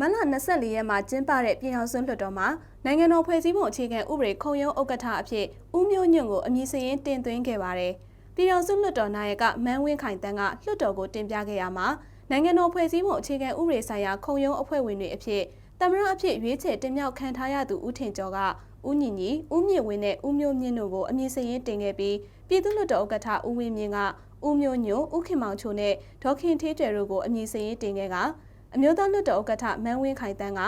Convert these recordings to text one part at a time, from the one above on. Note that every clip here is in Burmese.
24ရက်မှာကျင်းပတဲ့ပြည်ထောင်စုလွှတ်တော်မှာနိုင်ငံတော်ဖွဲ့စည်းပုံအခြေခံဥပဒေခုံရုံးဥက္ကဋ္ဌအဖြစ်ဦးမျိုးညွန့်ကိုအမည်စရင်းတင်သွင်းခဲ့ပါတယ်။ပြည်ထောင်စုလွှတ်တော်နာယကမန်းဝင်းခိုင်တန်းကလွှတ်တော်ကိုတင်ပြခဲ့ရမှာနိုင်ငံတော်ဖွဲ့စည်းပုံအခြေခံဥပဒေဆိုင်ရာခုံရုံးအဖွဲ့ဝင်တွေအဖြစ်တမရအဖြစ်ရွေးချယ်တင်မြှောက်ခံထားရသူဦးထင်ကျော်ကဦးညီညီဦးမြင့်ဝင်းနဲ့ဦးမျိုးမြင့်တို့ကိုအမည်စရင်းတင်ခဲ့ပြီးပြည်သူ့လွှတ်တော်ဥက္ကဋ္ဌဦးဝင်းမြင့်ကဦးမျိုးညွန့်ဦးခင်မောင်ချိုနဲ့ဒေါခင်ထေးကျွယ်တို့ကိုအမည်စရင်းတင်ခဲ့က အမျိုးသားလွှတ်တော်ဥက္ကဋ္ဌမန်းဝင်းခိုင်တန်းက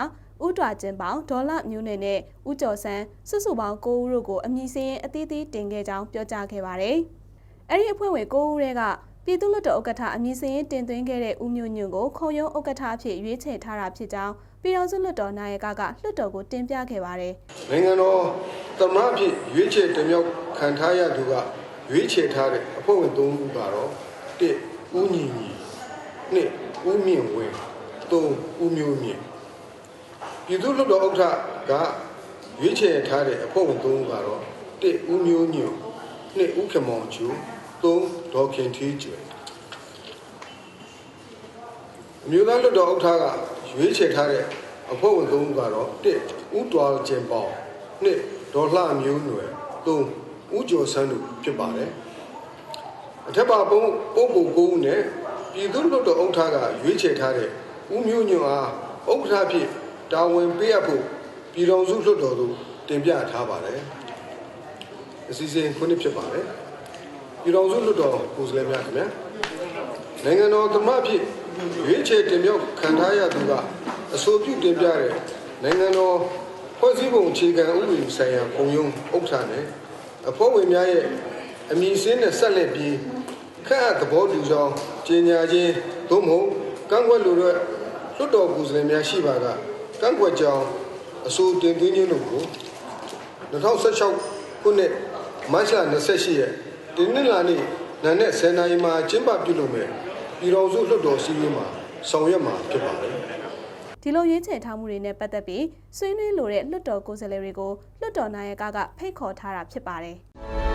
ဥတွာကျင်းပေါင်ဒေါ်လာမျိုးနယ်နဲ့ဥကျော်ဆန်းစုစုပေါင်း9ဦးတို့ကိုအမည်စရင်းအသီးသီးတင်ခဲ့ကြောင်းပြောကြားခဲ့ပါတယ်။အဲ့ဒီအဖွဲ့ဝင်9ဦးတွေကပြည်သူ့လွှတ်တော်ဥက္ကဋ္ဌအမည်စရင်းတင်သွင်းခဲ့တဲ့ဦးမျိုးညွန့်ကိုခုံရုံးဥက္ကဋ္ဌအဖြစ်ရွေးချယ်ထားတာဖြစ်ကြောင်းပြည်တော်စုလွှတ်တော်နာယကကလွှတ်တော်ကိုတင်ပြခဲ့ပါတယ်။နိုင်ငံတော်သမ္မတဖြစ်ရွေးချယ်တင်မြှောက်ခံထားရသူကရွေးချယ်ထားတဲ့အဖွဲ့ဝင်၃ဦးကတော့၁ဦးညီညီ၂ဦးမြင့်ဝင်း ၃ဦးမျိုးမြင့်ပြည်သူ့လွှတ်တော်ဥက္ကဋ္ဌကရွေးချယ်ထားတဲ့အဖွဲ့ဝင်၃ဦးကတော့၁ဦးမျိုးညွန့်၂ဦးခင်မောင်ချူ၃ဒေါ်ခင်ထီးကျွယ်အမျိုးသားလွှတ်တော်ဥက္ကဋ္ဌကရွေးချယ်ထားတဲ့အဖွဲ့ဝင်၃ဦးကတော့၁ဦးတော်ကျင်ပေါင်၂ဒေါ်လှမျိုးနွယ်၃ဦးကျော်ဆန်းတို့ဖြစ်ပါတယ်အထက်ပါပုံပုံပုံ၉ဦးနဲ့ပြည်သူ့လွှတ်တော်ဥက္ကဋ္ဌကရွေးချယ်ထားတဲ့ ဦးမျိုးညွန့်အားဥက္ကဋ္ဌဖြစ်တာဝန်ပေးအပ်ဖို့ပြည်တော်စုလွှတ်တော်သို့တင်ပြထားပါတယ်အစီအစဉ်ခုနှစ်ဖြစ်ပါတယ်ပြည်တော်စုလွှတ်တော်ကိုယ်စားလှယ်များခင်ဗျာနိုင်ငံတော်သမ္မတဖြစ်ရွေးချယ်တင်မြှောက်ခံထားရသူကအဆိုပြုတင်ပြတဲ့နိုင်ငံတော်ဖွဲ့စည်းပုံအခြေခံဥပဒေဆိုင်ရာပုံရုံးဥက္ကဋ္ဌနဲ့အဖွဲ့ဝင်များရဲ့အမည်စင်းနဲ့ဆက်လက်ပြီးခန့်အပ်သဘောတူကြောင်းကြေညာခြင်းသို့မဟုတ် ကန့်ကွက်လိုတဲ့လွှတ်တော်ကိုယ်စားလှယ်များရှိပါကကန့်ကွက်ကြောင်းအဆိုတင်သွင်းခြင်းတို့ကို2016ခုနှစ်မတ်လ28ရက်ဒီနေ့လာနေ့နာနဲ့10နာရီမှာကျင်းပပြုလုပ်မယ်ပြည်တော်စုလွှတ်တော်စည်းဝေးမှာဆောင်ရွက်မှာဖြစ်ပါတယ်ဒီလိုရွေးချယ်ထားမှုတွေနဲ့ပတ်သက်ပြီးဆွေးနွေးလိုတဲ့လွှတ်တော်ကိုယ်စားလှယ်တွေကိုလွှတ်တော်နာယကကဖိတ်ခေါ်ထားတာဖြစ်ပါတယ်။